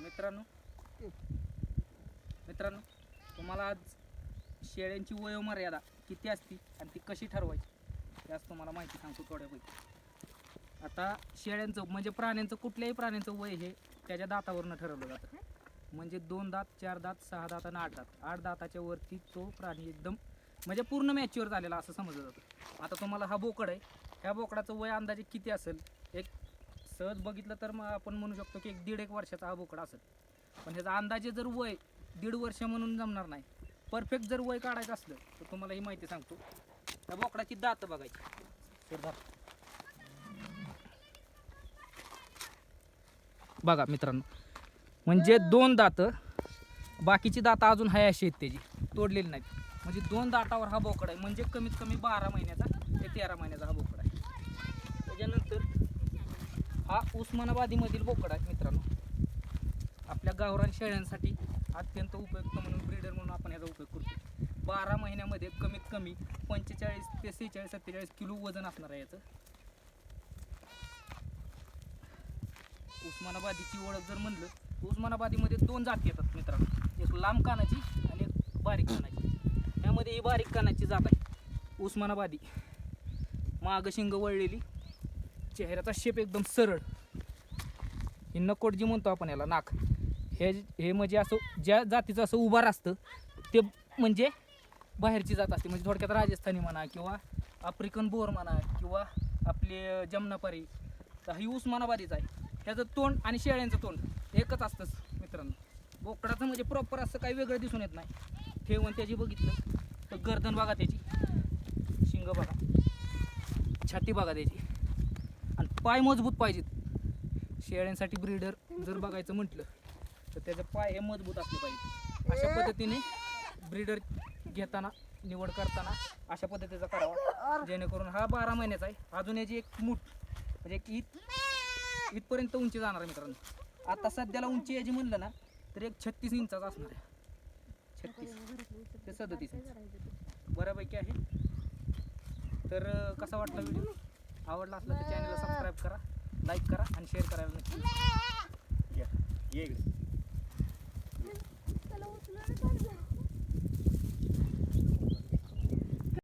मित्रांनो. मित्रांनो तुम्हाला आज शेळ्यांची वयोमर्यादा किती असती आणि ती कशी ठरवायची? त्याच तुम्हाला माहिती सांगतो थोड्यापैकी. आता शेळ्यांचं म्हणजे प्राण्यांचं कुठल्याही प्राण्यांचं वय हे त्याच्या दातावरनं ठरवलं जातं. म्हणजे दोन दात चार दात सहा दात आणि आठ दात. आठ दाताच्या वरती तो प्राणी एकदम म्हणजे पूर्ण मॅच्युअर झालेला असं समजलं जातं. आता तुम्हाला हा बोकड आहे. ह्या बोकडाचं वय अंदाजे किती असेल? एक सहज बघितलं तर मग आपण म्हणू शकतो की एक दीड एक वर्षाचा हा बोकडा असेल. पण ह्याचा अंदाजे जर वय दीड वर्ष म्हणून जमणार नाही. परफेक्ट जर वय काढायचं असलं तर तुम्हाला ही माहिती सांगतो. त्या बोकडाची दात बघायची. तर बघा मित्रांनो म्हणजे दोन दात बाकीची दात अजून हाय अशी आहेत त्याची तोडलेली नाहीत. म्हणजे दोन दातावर हा बोकड आहे. म्हणजे कमीत कमी बारा महिन्याचा ते तेरा महिन्याचा हा बोकड आहे त्याच्यानंतर हा उस्मानाबादीमधील बोकड आहे मित्रांनो. आपल्या गावरान शेळ्यांसाठी अत्यंत उपयुक्त म्हणून ब्रीडर म्हणून आपण याचा उपयोग करतो बारा महिन्यामध्ये कमीत कमी पंचेचाळीस ते सेहेचाळीस सत्तेचाळीस किलो वजन असणार आहे याचं. उस्मानाबादीची ओळख जर म्हणलं तर उस्मानाबादीमध्ये दोन जाती येतात मित्रांनो. एक लांब कानाची आणि एक बारीक कानाची. त्यामध्ये ही बारीक कानाची जात आहे. उस्मानाबादी. माग शिंग वळलेली. चेहऱ्याचा शेप एकदम सरळ. ही नकोट जी म्हणतो आपण याला नाक हे हे म्हणजे असं ज्या जातीचं असं उभार असतं ते म्हणजे बाहेरची जात असते. म्हणजे थोडक्यात राजस्थानी म्हणा किंवा आफ्रिकन बोर म्हणा किंवा आपले जमनापारी तर ही उस्मानाबादीच आहे. त्याचं तोंड आणि शेळ्यांचं तोंड एकच असतंच मित्रांनो. बोकडाचं म्हणजे प्रॉपर असं काही वेगळं दिसून येत नाही. ठेवून त्याची बघितलं तर गर्दन बघा त्याची. शिंग बघा. छाती बघा त्याची. पाय मजबूत पाहिजेत. शेळ्यांसाठी ब्रीडर जर बघायचं म्हटलं तर त्याचे पाय हे मजबूत असले पाहिजे अशा पद्धतीने ब्रीडर घेताना निवड करताना अशा पद्धतीचा करावा. जेणेकरून हा बारा महिन्याचा आहे. अजून याची एक मूठ म्हणजे एक ईद इथपर्यंत उंची जाणार आहे मित्रांनो. आता सध्याला उंची याची म्हणलं ना तर एक छत्तीस इंचाचा असणार आहे. छत्तीस. ते सदतीस इंच. बऱ्यापैकी आहे. तर कसा वाटला व्हिडिओ आवडला असला तर चॅनलला सबस्क्राईब करा लाईक करा आणि शेअर करायला नक्की ये इकडे.